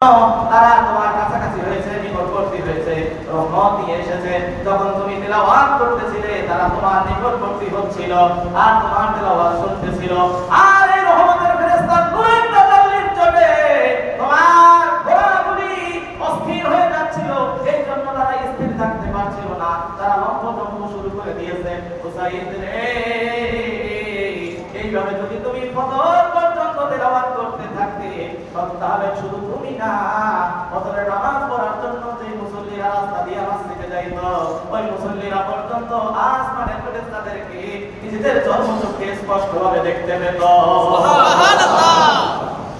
তারা তোমার কাছাকাছি হয়েছে, নিকটবর্তী হয়েছে, রহমত এসেছে। যখন তুমি তেলাওয়াত করতেছিলে, তারা তোমার নিকটবর্তী হচ্ছিল আর তোমার তেলাওয়াত শুনতেছিল। আর এই রহমতের ফেরেশতা নূরের তাজাল্লির জন্য তোমার ঘোড়াগুলি অস্থির হয়ে যাচ্ছিল। এই জন্য তারা স্থির থাকতে পারছিল না। তারা লম্ব শুরু করে দিয়েছে, হুসাইন এইভাবে যদি তুমি ফজর পর্যন্ত তেলাওয়াত করতে থাকতে তাহলে শুধু তুমি না। ফজরের নামাজ পড়ার জন্য যে মুসল্লিরা রাস্তা দিয়ে মসজিদে যাইত ওই মুসল্লিরা পর্যন্ত আসমানের ফেরেশতাদেরকে নিজেদের জন্মচক্ষে স্পষ্টভাবে দেখতে পেত।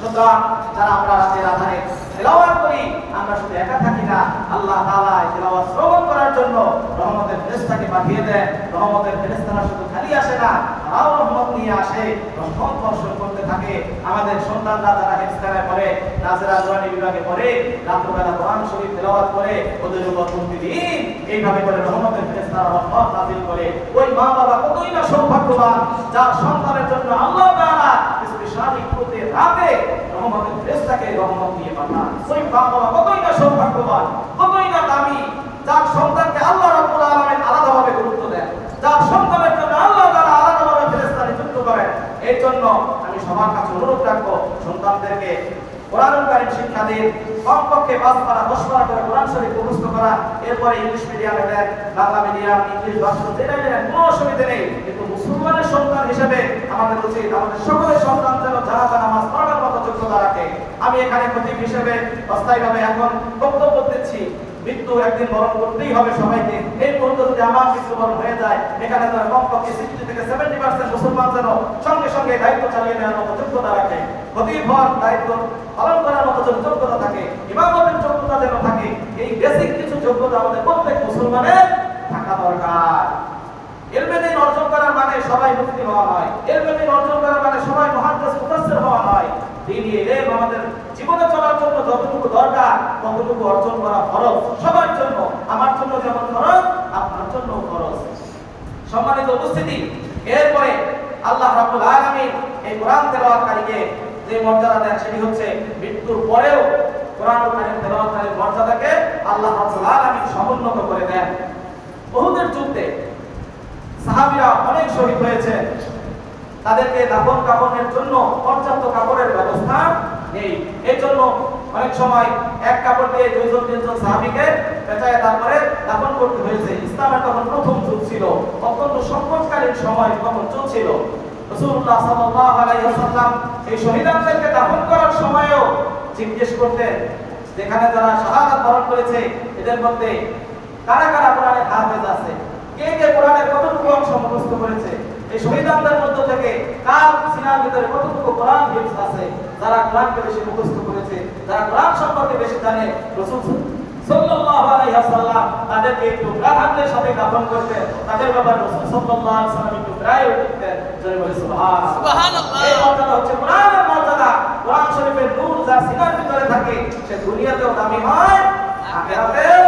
সুতরাং যারা আমরা রাতের আধারে তেলাওয়াত করি আমরা শুধু একা থাকি না আল্লাহ তাআলা তেলাওয়াত শ্রবণ করার জন্য রহমতের ফেরেশতাকে পাঠিয়ে দেন। রহমতের ফেরেশতারা শুধু খালি আসে না নিয়ে আসে রহমত বর্ষণ করতে থাকে। আমাদের সন্তানরা পড়ে, নাজেরা বিভাগে পড়ে, রাত্রবেলা কোরআন শরীফ তেলাওয়াত করে, ওদের উপর প্রতিদিন এইভাবে করে রহমতের রহমত করে। ওই মা বাবা কতই না সৌভাগ্যবান, যার সন্তানের জন্য আল্লাহ তাআলা প্রতি রাতে রহমতের ফেরেশতাকে রহমত দিয়ে পাঠান। ওই মা বাবা কতই না সৌভাগ্যবান, কতই না দামি, যার সন্তানকে আল্লাহ রাব্বুল আলামিন আলাদাভাবে গুরুত্ব দেন যার সন্তানের জন্য আল্লাহ তাআলা আলাদাভাবে ফেরেশতা নিযুক্ত করেন এই জন্য আমি সবার কাছে অনুরোধ রাখব, সন্তানদেরকে কোরআন কারীম শিক্ষা দিন কমপক্ষে পাঁচ পারা, দশ পারা করে কোরআন শরীফ মুখস্থ করা, এরপরে ইংলিশ মিডিয়ামে দেন বাংলা মিডিয়াম, ইংলিশ ভাষা যেটাই দেন কোনো অসুবিধা নেই। কিন্তু মুসলমানের সন্তান হিসেবে আমাদের উচিত, আমাদের সকলের সন্তান যেন জানাজা নামাজ পড়ার মতো যোগ্যতা রাখে। আমি এখানে খতিব হিসেবে অস্থায়ীভাবে এখন বক্তব্য দিচ্ছি। মৃত্যু একদিন বরণ করতেই হবে সবাইকে। এই যদি আমার মৃত্যুবরণ হয়ে যায়। এখানে তারা কমপক্ষে সিক্সটি থেকে সেভেন্টি পার্সেন্ট মুসলমান যেন সঙ্গে সঙ্গে দায়িত্ব চালিয়ে নেওয়ার মতো যোগ্যতা রাখে। হওয়ার দায়িত্ব পালন করার মতো যেন যোগ্যতা থাকে ইমামতের যোগ্যতা যেন থাকে, এই বেসিক কিছু যোগ্যতা আমাদের প্রত্যেক মুসলমানের থাকা দরকার। এলমেদিন অর্জন করার মানে সবাই মুক্তি হওয়া নয়। এলমেদিন অর্জন করার মানে সবাই মহাদ্দেশ মুফাসসির হওয়া নয়। দিনই এলেম আমাদের জীবনে চলার জন্য যতটুকু দরকার, ততটুকু অর্জন করা ফরজ। সবার জন্য, আমার জন্য যেমন ফরজ, আপনার জন্য ফরজ। সম্মানিত উপস্থিতি, এরপরে আল্লাহ রাব্বুল আলামিন এই কোরআন তেলাওয়াতকারীকে যে মর্যাদা দেন সেটি হচ্ছে মৃত্যুর পরেও কোরআন তেলাওয়াতকারীর মর্যাদাকে আল্লাহ সমুন্নত করে দেন। বহুদের যুদ্ধে অনেক শহীদ হয়েছে। তাদেরকে দাফন কাফনের জন্য পর্যাপ্ত কাপড়ের ব্যবস্থা নেই। এই জন্য অনেক সময় এক কাপড় দিয়ে দুইজন, তিনজন সাহাবীকে পেঁচায় তারপরে দাফন করতে হয়েছে। ইসলামের তখন প্রথম যুগ ছিল, অত্যন্ত সংকটকালীন সময় তখন চলছিল। রাসূলুল্লাহ সাল্লাল্লাহু আলাইহি ওয়াসাল্লাম এই শহীদদেরকে দাফন করার সময়ও জিজ্ঞেস করতেন, যেখানে যারা শাহাদাত বরণ করেছে, এদের মধ্যে কারা কারা কোরআনের হাফেজ আছে? কে কে কোরআনের কতটুকু অংশ মুখস্থ করেছে? এই শহীদদের মধ্য থেকে কার সিনার ভিতরে কতটুকু কোরআন হিফজ আছে যারা কোরআনকে বেশি মুখস্থ করেছে যারা কোরআন সম্পর্কে বেশি জানে রাসূল সাল্লাল্লাহু আলাইহি ওয়াসাল্লাম তাদেরকে একটু প্রাধান্যের সাথে দাফন করতেন। তাদের ব্যাপারে রাসূল সাল্লাল্লাহু আলাইহি ওয়াসাল্লাম একটু প্রায় দিতেন জয় বলে সুবহানাল্লাহ। সুবহানাল্লাহ। এই মর্যাদা হচ্ছে কোরআনের মর্যাদা। কোরআন শরীফের নূর যার সিনার ভিতরে থাকে সে দুনিয়াতেও দামি হয় আখিরাতেও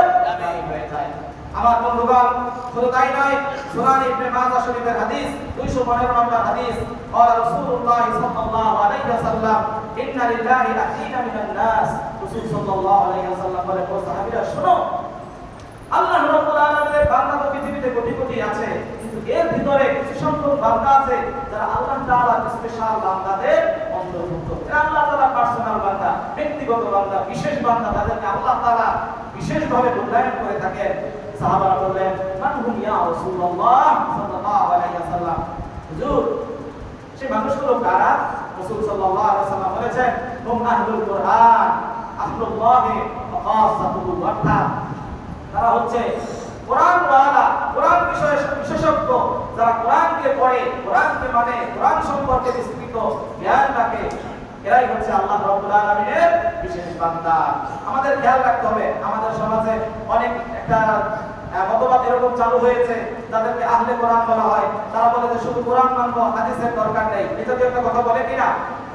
আমার বন্ধুগণ শুধু তাই নয় সুনান ইবনে মাজাহ শরীফের হাদিস 215 নম্বর হাদিস قال رسول الله صلى الله عليه وسلم ان لله اهلين من الناس রাসূল সাল্লাল্লাহু আলাইহি ওয়াসাল্লাম বলে ও সাহাবীরা শুনো আল্লাহ রাব্বুল আলামিনের বান্দা তো পৃথিবীতে কোটি কোটি আছে কিন্তু এর ভিতরে কিছু সংখ্যক বান্দা আছে যারা আল্লাহ তাআলার স্পেশাল বান্দাদের অন্তর্ভুক্ত এরা আল্লাহ তাআলা পার্সোনাল বান্দা ব্যক্তিগত বান্দা বিশেষ বান্দা তাদেরকে আল্লাহ তাআলা বিশেষভাবে মূল্যায়ন করে থাকেন সাহাবারা বললেন, মান হুম ইয়া রাসূলুল্লাহ সাল্লাল্লাহু আলাইহি ওয়াসাল্লাম? হুজুর, সেই মানুষগুলো কারা? রাসূল সাল্লাল্লাহু আলাইহি ওয়াসাল্লাম বলেছেন, হুম আহলুল কুরআন, আহলুল্লাহ খাসাতুহু অর্থাৎ তারা হচ্ছে কোরআন ওয়ালা কোরআন বিষয়ে বিশেষজ্ঞ, যারা কোরআনকে পড়ে কোরআনকে মানে কোরআন সম্পর্কে বিস্তৃত জ্ঞান রাখে এরাই হচ্ছে আল্লাহ রাব্বুল আলামিনের বিশেষ বান্দা। আমাদের খেয়াল রাখতে হবে, আমাদের সমাজে অনেক একটা মতবাদ এরকম চালু হয়েছে, যাদেরকে আহলে কোরআন বলা হয়, তারা বলে যে শুধু কোরআন মানবো, হাদিসের দরকার নেই। এটা একটা কথা বলে কিনা?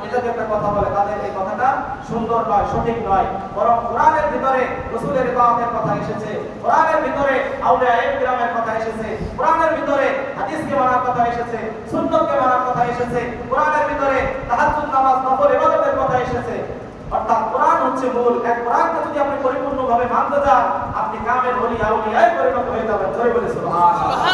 এটা একটা কথা বলে, তাদের এই কথাটা সুন্দর নয়, সঠিক নয়। বরং কোরআনের ভিতরে রসুলের ইবাদতের কথা এসেছে, কোরআনের ভিতরে আউলিয়া ইকরামের কথা এসেছে, কোরআনের ভিতরে হাদিসকে মানার কথা এসেছে, সুন্নতকে মানার কথা এসেছে, কোরআনের ভিতরে তাহাজ্জুদ, নামাজ, নফল, ইবাদতের কথা এসেছে। অর্থাৎ কোরআন হচ্ছে মূল। এক কোরআনকে যদি আপনি পরিপূর্ণভাবে মানতে যান আপনি কামের হলি আউলিয়ায় পরিণত হয়ে যাবেন জয় বলে সুবহানাল্লাহ।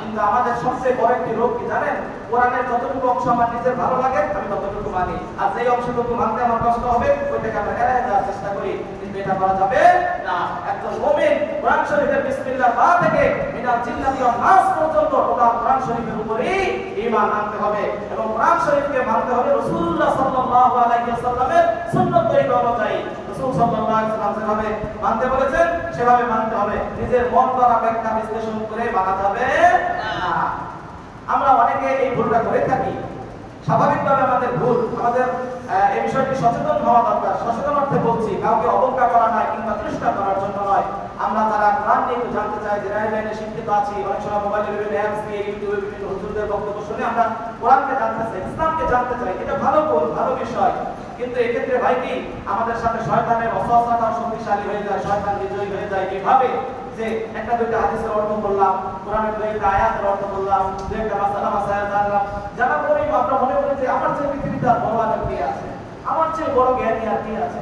কিন্তু আমাদের সবচেয়ে বড় একটি রোগ কি জানেন? কোরআনের যতটুকু অংশ আমার নিজের ভালো লাগে আমি ততটুকু মানি। আর যেই অংশটুকু মানতে আমার কষ্ট হবে ওইটাকে আমরা এড়ায় যাওয়ার চেষ্টা করি। কিন্তু এটা করা যাবে না। একজন মুমিন কোরআন শরীফের বিসমিল্লাহ বা থেকে মিনাল জিন্নাতি ওয়ান নাস পর্যন্ত টোটাল কোরআন শরীফের উপরেই ঈমান আনতে হবে। এবং কোরআন শরীফকে মানতে হবে রাসূলুল্লাহ সাল্লাল্লাহু আলাইহি ওয়াসাল্লামের সুন্নাত তরিকা অনুযায়ী। রাসূল ওয়াসাল্লাম যেভাবে মানতে বলেছেন, সেভাবে মানতে হবে। নিজের মন দ্বারা ব্যাখ্যা বিশ্লেষণ করে মানা যাবে আমরা অনেকে এই ভুলটা করে থাকি। স্বাভাবিকভাবে আমাদের ভুল, আমাদের এই বিষয়টি সচেতন হওয়া দরকার। সচেতন অর্থে বলছি, কাউকে অবজ্ঞা করা নয় কিংবা তিরস্কার করার জন্য নয়। আমরা যারা কোরআন নিয়ে জানতে চাই, যে লাইন শিক্ষিত আছি, অনেক সময় মোবাইলের বিভিন্ন অ্যাপস দিয়ে ইউটিউবে বিভিন্ন হুজুরদের বক্তব্য শুনে আমরা কোরআনকে জানতে চাই, ইসলামকে জানতে চাই, এটা ভালো কোন? ভালো বিষয়। কিন্তু এক্ষেত্রে ভাই কি, আমাদের সাথে শয়তানের অসহসাটাও শক্তিশালী হয়ে যায়, শয়তান বিজয়ী হয়ে যায়। কীভাবে? যে একটা দুইটা হাদিসের অর্থ করলাম কোরআনের দুই আয়াতের অর্থ করলাম দুই একটা মাসালা মাসায়া জানলাম। জানার পরেই আমরা মনে করি যে আমার চেয়ে পৃথিবীতে আর বড় আলেম কে আছে? আমার চেয়ে বড় জ্ঞানী আর কে আছে?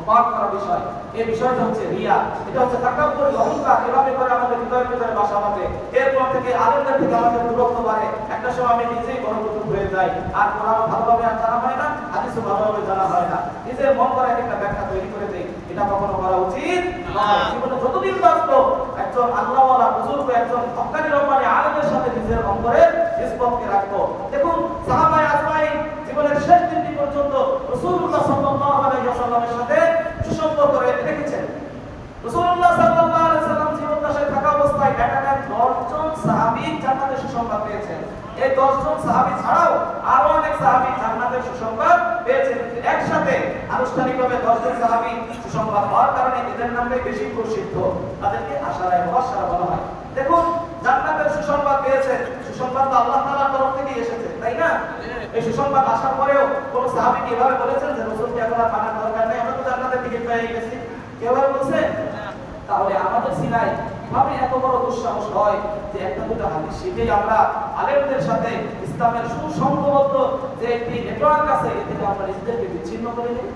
অবাক করা বিষয়। এই বিষয়টা হচ্ছে রিয়া। এটা হচ্ছে তাকাব্বুর অহংকার। এভাবে করে আমাদের হৃদয়ের ভিতরে বাসা বাঁধে। এরপর থেকে আলেমদের থেকে আমাদের দূরত্ব বাড়ে। একটা সময় আমি নিজেই বড় হয়ে যাই। আর কোরআন ভালোভাবে আর জানা হয় না হাদিসও ভালোভাবে জানা হয় না। নিজের মন করা একটা ব্যাখ্যা তৈরি করে দেই। এটা কখনো করা উচিত নয় জীবনে যতদিন বাঁচবো একজন আল্লাহওয়ালা বুজুর্গ একজন হক্কানি রব্বানি আলেমের সাথে নিজের অন্তরের নিষ্পত্তি রাখব। দেখুন সাহাবায়ে আজমাইন জীবনের শেষ দিনটি পর্যন্ত রাসূলুল্লাহ সাল্লাল্লাহু আলাইহি ওয়াসাল্লামের সাথে সুসম্পর্ক রেখেছেন। রাসূলুল্লাহ সাল্লাল্লাহু আলাইহি ওয়াসাল্লাম জীবদ্দশায় থাকা অবস্থায় একাধারে 10 জন সাহাবী জান্নাতের সুসংবাদ পেয়েছেন। এই 10 জন সাহাবী ছাড়াও আরও অনেক সাহাবী জান্নাতের সুসংবাদ পেয়েছেন। একসাথে আনুষ্ঠানিকভাবে 10 জন সাহাবী সুসংবাদ হওয়ার কারণে এদের নামে বেশি প্রসিদ্ধ। তাদেরকে আশারায় মুবাশশারা বলা হয়। দেখুন, জান্নাতের সুসংবাদ পেয়েছেন। সুসংবাদ তো আল্লাহ তাআলার তরফ থেকেই এসেছে, তাই না? এই সুসংবাদ আসার পরেও কোন সাহাবী কি এভাবে বলেছেন যে রাসূলকে এখন আর মানার দরকার নেই? আমরা তো পেয়ে গেছি। কেউ এভাবে বলছে, তাহলে আমাদের সিনাই কীভাবে এত বড় দুঃসাহস হয় যে একটা দুটো হাদিস শিখেই আমরা আলেমদের সাথে ইসলামের সুসংবদ্ধ যে একটি নেটওয়ার্ক আছে এ থেকে আমরা নিজেদেরকে বিচ্ছিন্ন করে নিই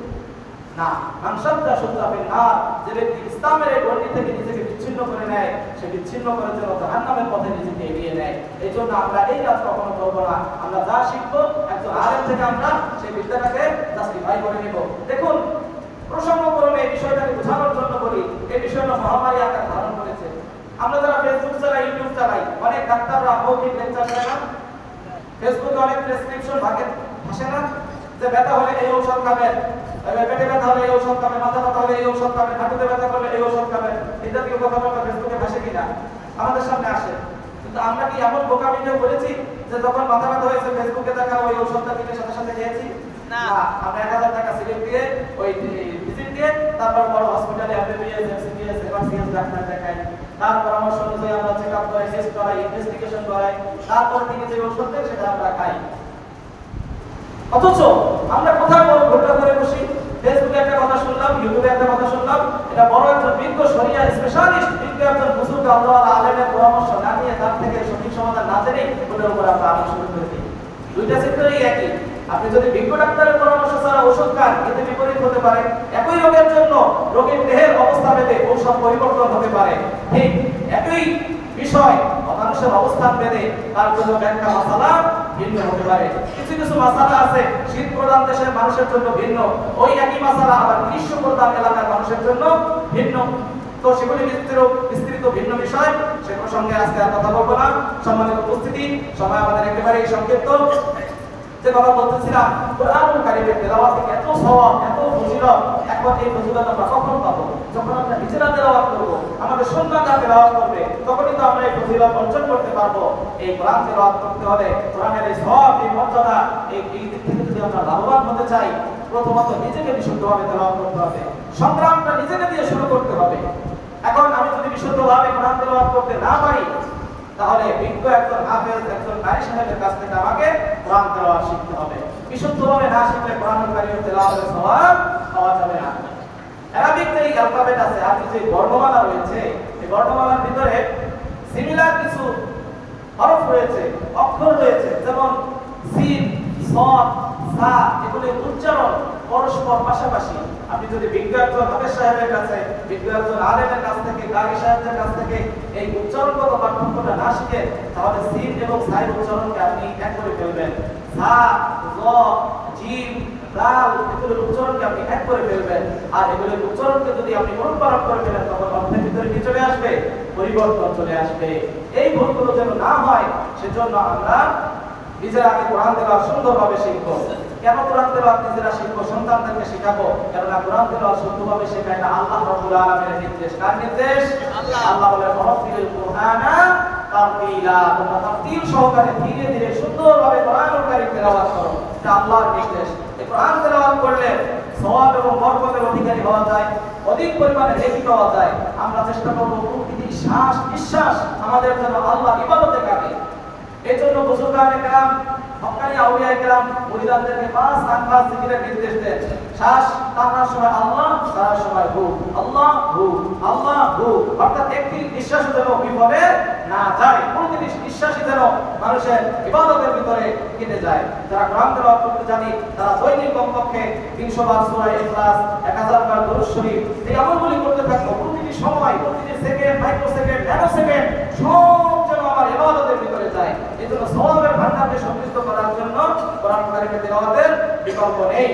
না মানসাদ্দা সুদ্দাফিন না, যে ব্যক্তি ইসলামের এই গণ্ডি থেকে নিজেকে বিচ্ছিন্ন করে নেয়, সে বিচ্ছিন্ন করে যেন জাহান্নামের পথে নিজেকে এগিয়ে নেয়। এই জন্য আমরা এই কাজ কখনো করব না। আমরা যা শিখব, একজন আলেম থেকে আমরা সেই বিদ্যাটাকে জাস্টিফাই করে নিব। দেখুন প্রসঙ্গক্রমে এই বিষয়টাকে বোঝানোর জন্য বলি এই বিষয়টা মহামারী আকার ধারণ করেছে। আমরা যারা ফেসবুক চালাই ইউটিউব চালাই অনেক ডাক্তাররা মৌখিক লেকচার দেয় না। ফেসবুকে অনেক প্রেসক্রিপশন ভাগে আসে না। যে ব্যথা হলে এই ঔষধ খাবেন পেটে ব্যথা হলে এই ঔষধ খাবেন মাথা ব্যথা হলে এই ঔষধ খাবেন হাঁটুতে ব্যথা করলে এই ঔষধ খাবেন জাতীয় কথাবার্তা ফেসবুকে ভাসে কিনা আমাদের সামনে আসে। কিন্তু আমরা কি এমন বোকা ভিডিও করেছি যে যখন মাথা ব্যথা হয়েছে ফেসবুকে দেখা ওই ঔষধটা কিনে সাথে সাথে খেয়েছি? না। আমরা এক হাজার টাকা সিলিপ দিয়ে ওই দিয়ে তারপর বড় হসপিটালে এমবিবিএস এমসিবিএস এমআরসিএস ডাক্তার দেখাই তার পরামর্শ অনুযায়ী আমরা চেক আপ করাই টেস্ট করাই ইনভেস্টিগেশন করাই, তারপর থেকে যে ওষুধ দেয় সেটা আমরা খাই। অথচ আমরা কোথায় বড় ভুলটা করে বসি? ফেসবুকে একটা কথা শুনলাম ইউটিউবে একটা কথা শুনলাম, এটা বড় একজন বিজ্ঞ শরিয়া স্পেশালিস্ট বিজ্ঞ একজন বুজুর্গ আল্লাহ আলেমের পরামর্শ না নিয়ে তার থেকে সঠিক সমাধান না জেনে ওটার উপর আমরা আলোচনা করে দিই। দুইটা সেক্টরই একই। আপনি যদি বিজ্ঞ ডাক্তারের পরামর্শ ছাড়া ওষুধ খান, এতে বিপরীত হতে পারে। একই রোগের জন্য রোগীর দেহের অবস্থা ভেদে ঔষধ পরিবর্তন হতে পারে। ঠিক একই বিষয় মানুষের অবস্থান ভেদে তার জন্য ব্যাখ্যা মশালা ভিন্ন হতে পারে। কিছু কিছু মশালা আছে, শীত প্রধান দেশের মানুষের জন্য ভিন্ন। ওই একই মশালা আবার গ্রীষ্ম প্রধান এলাকার মানুষের জন্য ভিন্ন। তো সেগুলি বিস্তৃত ভিন্ন বিষয়, সে প্রসঙ্গে আজকে আর কথা বলব না। সম্মানিত উপস্থিতি, সময় আমাদের একেবারেই সংক্ষিপ্ত। যে কথা বলতেছিলাম, কোরআনুল কারীমের তেলাওয়াত থেকে এত সওয়াব, এত ফজিলত, এখন এই ফজিলত আমরা কখন পাবো? যখন আমরা নিজেরা তেলাওয়াত করব, আমাদের সন্তানরা তেলাওয়াত করবে, তখনই তো আমরা এই ফজিলত অর্জন করতে পারব। এই কোরআন তেলাওয়াত করতে হলে কোরআনের এই সওয়াব, এই মর্যাদা, এই এই দিক থেকে যদি আমরা লাভবান হতে চাই, প্রথমত নিজেকে বিশুদ্ধভাবে তেলাওয়াত করতে হবে, সংগ্রামটা নিজেকে দিয়ে শুরু করতে হবে। এখন আমি যদি বিশুদ্ধভাবে কোরআন তেলাওয়াত করতে না পারি তাহলে বিজ্ঞ একজন হাফেজ, একজন নারী সাহেবের কাছ থেকে আমাকে কোরআন তেলাওয়াত শিখতে হবে। বিশুদ্ধভাবে না শিখলে কোরআন কারীমের তেলাওয়াতের সওয়াব পাওয়া যাবে না। অ্যারাবিক যে অ্যালফাবেট আছে আপনি যে বর্ণমালা রয়েছে, এই বর্ণমালার ভিতরে সিমিলার কিছু হরফ রয়েছে, অক্ষর রয়েছে, যেমন সিন সদ সা এগুলির উচ্চারণ পরস্পর পাশাপাশি। আপনি যদি বিজ্ঞ একজন হাফেজ সাহেবের কাছে, বিজ্ঞ একজন আলেমের কাছ থেকে গাড়ি সাহেবদের কাছ থেকে এই উচ্চারণগত পার্থক্যটা না শিখে, তাহলে সিন এবং সাইড উচ্চারণকে আপনি এক করে ফেলবেন। সা জ জিম, লাল এগুলোর উচ্চারণকে আপনি এক করে ফেলবেন। আর এগুলোর উচ্চারণকে যদি আপনি অনুপালন করে ফেলেন, তখন অর্থের ভিতরে কি চলে আসবে? পরিবর্তন চলে আসবে। এই ভুলগুলো যেন না হয়, সেজন্য আমরা নিজেরা আগে কোরআন তেলাওয়াত সুন্দরভাবে শিখব। কেন কোরআন তেলাওয়াত নিজেরা শিখব সন্তানদেরকে শেখাবো। কেননা কোরআন তেলাওয়াত সুন্দরভাবে শেখায় না। আল্লাহ রাব্বুল আলামিনের নির্দেশ। কার নির্দেশ? আল্লাহ। বলে রব্বিল কুরআনা তারতিলা। তোমরা তারতিল সহকারে ধীরে ধীরে সুন্দরভাবে কোরআনুল কারীম তেলাওয়াত করো। এটা আল্লাহর নির্দেশ। এই কোরআন তেলাওয়াত করলে সওয়াব এবং বরকতের অধিকারী হওয়া যায় অধিক পরিমাণে নেকি পাওয়া যায়। আমরা চেষ্টা করব প্রতিটি শ্বাস নিঃশ্বাস আমাদের যেন আল্লাহ ইবাদতে কাটে। এই জন্য বুজুর্গানে কেরাম হকানি আউলিয়া কেরাম মুরিদানদেরকে পাঁচ আনফাস জিকিরের নির্দেশ দেন। শ্বাস টানার সময় আল্লাহ সারার সময় হু আল্লাহ হু আল্লাহ হু অর্থাৎ একটি নিঃশ্বাস যেন বিপদে না যায় প্রতিটি নিঃশ্বাসই যেন মানুষের ইবাদতের ভিতরে কেটে যায়। যারা কোরআন তেলাওয়াত জানি, তারা দৈনিক কমপক্ষে তিনশো বার সূরা ইখলাস, এক হাজার বার দরুদ শরীফ, এই আমলগুলি করতে থাকব প্রতিটি সময়, প্রতিটি second micro second nano second সব আমার ইবাদতের ভিতরে যায়। এই জন্য সওয়াবের ভান্ডারকে সমৃদ্ধ করার জন্য কোরআন কারিমের তেলাওয়াতের বিকল্প নেই।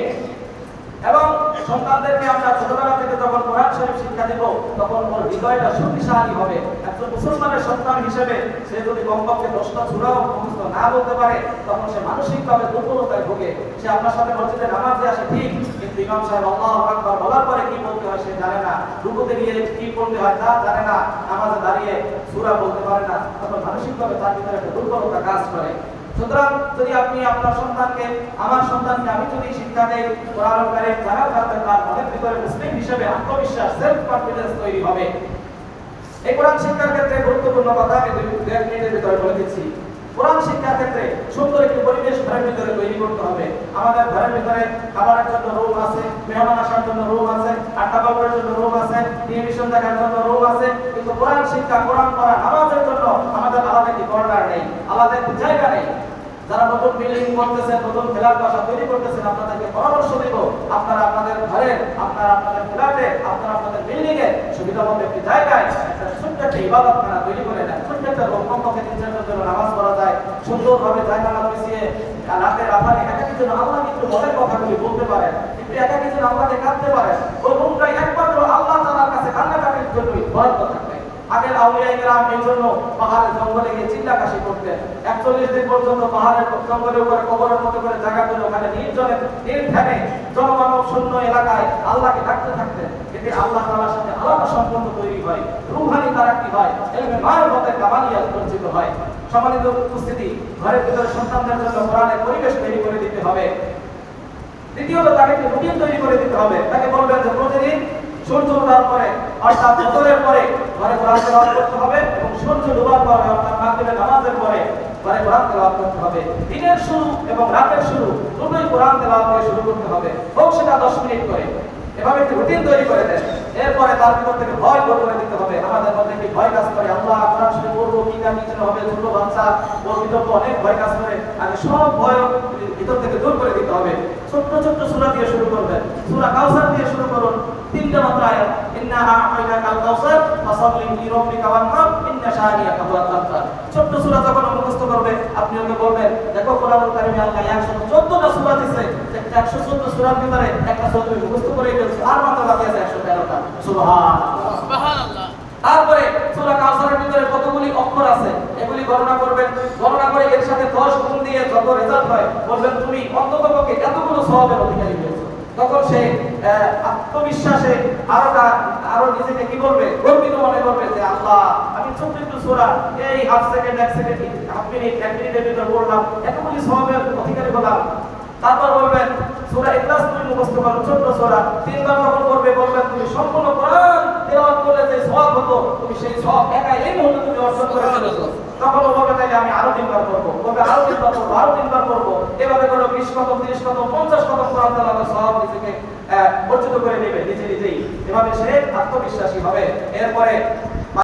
এবং সন্তানদেরকে আমরা ছোটবেলা থেকে যখন কোরআন শরীফ শিক্ষা দেব, তখন ওর হৃদয়টা শক্তিশালী হবে। একজন মুসলমানের সন্তান হিসেবে সে যদি কমপক্ষে দশটা সুরাও মুখস্থ না বলতে পারে, তখন সে মানসিকভাবে দুর্বলতায় ভোগে। সে আপনার সাথে মসজিদে নামাজে আসে ঠিক, কিন্তু ইমাম সাহেব আল্লাহ আকবার বলার পরে কি বলতে হয় সে জানে না। রুকুতে গিয়ে কি করতে হয় তা জানে না। নামাজে দাঁড়িয়ে সূরা বলতে পারে না। তখন মানসিকভাবে তার ভিতরে একটা দুর্বলতা কাজ করে। সুতরাং যদি আপনি আপনার সন্তানকে, আমার সন্তানকে আমি যদি শিক্ষা দেই কোরআন কারীম জানা থাকতে তার মনের ভিতরে মুসলিম হিসেবে আত্মবিশ্বাস সেলফ কনফিডেন্স তৈরি হবে। এই কোরআন শিক্ষার ক্ষেত্রে গুরুত্বপূর্ণ কথা আমি দুই মিনিটের ভিতরে বলে দিচ্ছি। কোরআন শিক্ষার ক্ষেত্রে সুন্দর একটি পরিবেশ ঘরের ভিতরে তৈরি করতে হবে। আমাদের ঘরের ভিতরে খাবারের জন্য রুম আছে, মেহমান আসার জন্য রুম আছে, আড্ডা বাবুরের জন্য রুম আছে টেলিভিশন দেখার জন্য রুম আছে। কিন্তু কোরআন শিক্ষা, কোরআন পড়া, নামাজের জন্য আমাদের আলাদা একটি কর্নার নেই, আলাদা একটি জায়গা নেই। যারা নতুন বিল্ডিং করতেছেন, নতুন ফ্ল্যাট বাসা তৈরি করতেছেন আপনাদেরকে পরামর্শ দেব। আপনারা আপনাদের ঘরে, আপনারা আপনাদের ফ্ল্যাটে আপনারা আপনাদের বিল্ডিং এ সুবিধা একটি জায়গায় একটা ছোট্ট একটা ইবাদতখানা তৈরি করে নেন ছোট্ট একটা রুম কমপক্ষে তিন চারজন জন্য নামাজ পড়া যায়, সুন্দরভাবে জায়গা না পিছিয়ে রাতে রাতারে একাকি যেন আল্লাহ কিন্তু মনের কথাগুলি বলতে পারেন কিন্তু একাকি যেন আল্লাহকে কাঁদতে পারেন ওই রুমটাই একমাত্র আল্লাহ তাআলার কাছে কান্নাকাটির জন্যই বরাদ্দ থাকবে আগের আউলিয়া গ্রাম এই জন্য পাহাড়ের জঙ্গলে গিয়ে চিল্লাকাশি করতেন। একচল্লিশ দিন পর্যন্ত পাহাড়ের জঙ্গলের উপরে কবরের মতো করে জায়গা করে ওখানে নির্জনে, নির্ধ্যানে জনমানব শূন্য এলাকায় আল্লাহকে ডাকতে থাকতেন। এতে আল্লাহ তাআলার সাথে আলাদা সম্পর্ক তৈরি হয়, রুহানি তারাক্কি হয়, এলমে মতে কামালিয়াত অর্জিত হয়। সম্মানিত উপস্থিতি, ঘরের ভিতরে সন্তানদের জন্য কোরআনের পরিবেশ তৈরি করে দিতে হবে। দ্বিতীয়ত তাকে রুটিন তৈরি করে দিতে হবে। তাকে বলবেন যে প্রতিদিন সূর্য ওঠার পরে অর্থাৎ ফজরের পরে ঘরে কোরআন তেলাওয়াত করতে হবে এবং সূর্য ডোবার পরে, অর্থাৎ মাগরিবের নামাজের পরে ঘরে কোরআন তেলাওয়াত করতে হবে। দিনের শুরু এবং রাতের শুরু, দুটোই কোরআন তেলাওয়াত করে শুরু করতে হবে। হোক সেটা দশ মিনিট করে, এভাবে একটি রুটিন তৈরি করে দেন। এরপরে তার ভিতর থেকে ভয় দূর করে দিতে হবে। আমাদের মধ্যে একটি ভয় কাজ করে, আল্লাহ কোরআন শুনে পড়ব, কি না কি হবে, ছোট বাচ্চা, ওর ভিতর অনেক ভয় কাজ করে। আগে সব ভয় ভিতর থেকে দূর করে দিতে হবে। ছোট্ট ছোট্ট সূরা দিয়ে শুরু করবেন সূরা কাউসার দিয়ে শুরু করুন। তিনটা মাত্র আয়াত। ইন্না আ'তাইনাকা কাল কাউসার ফাসাল্লি লিরাব্বিকা ওয়ানহার ইন্না শানিয়াকা হুয়াল আবতার ছোট্ট সূরা যখন মুখস্থ করবে আপনি ওকে বলবেন দেখো কোরআনুল কারিমে আল্লাহ 114টা সূরা দিয়েছে 114 সূরার ভিতরে একটা সূরা তুমি মুখস্থ করে ফেলছো। আর মাত্র বাকি আছে 113টা সুবহানাল্লাহ। সুবহানাল্লাহ। তারপরে সূরা কাউসারের ভিতরে কতগুলি অক্ষর আছে? এগুলি গণনা করবেন। গণনা করে এর সাথে 10 গুণ দিয়ে যত রেজাল্ট হয়, বলবেন, তুমি অন্ততপক্ষে এতগুলো সওয়াবের অধিকারী হয়েছো। তখন সে আত্মবিশ্বাসে আরও আরও নিজেকে কি করবে গর্বিত মনে করবে যে, আল্লাহ, আমি ছোট্ট একটু সূরা, এই হাফ সেকেন্ড এক সেকেন্ড হাফ মিনিট এক মিনিটের ভিতর পড়লাম এতগুলি সওয়াবের অধিকারী হলাম। তারপর বলবেন, সোরা ইখলাস তুমি মুখস্থ করো ছোট্ট সূরা। তিনবার যখন করবে, বলবেন, তুমি সম্পূর্ণ কোরআন তেলাওয়াত করলে যে সওয়াব হতো, তুমি সেই সওয়াব একা এই মুহূর্তে তুমি অর্জন করে ফেলেছো তখন ও আমি আরও তিনবার করব? বলবে আরও তিনবার করব? আরও তিনবার করব? এভাবে করে বিশ কত তিরিশ কত পঞ্চাশ কত কোরআন তালা সব নিজেকে অর্জিত করে নেবে, নিজে নিজেই। এভাবে সে আত্মবিশ্বাসী হবে। এরপরে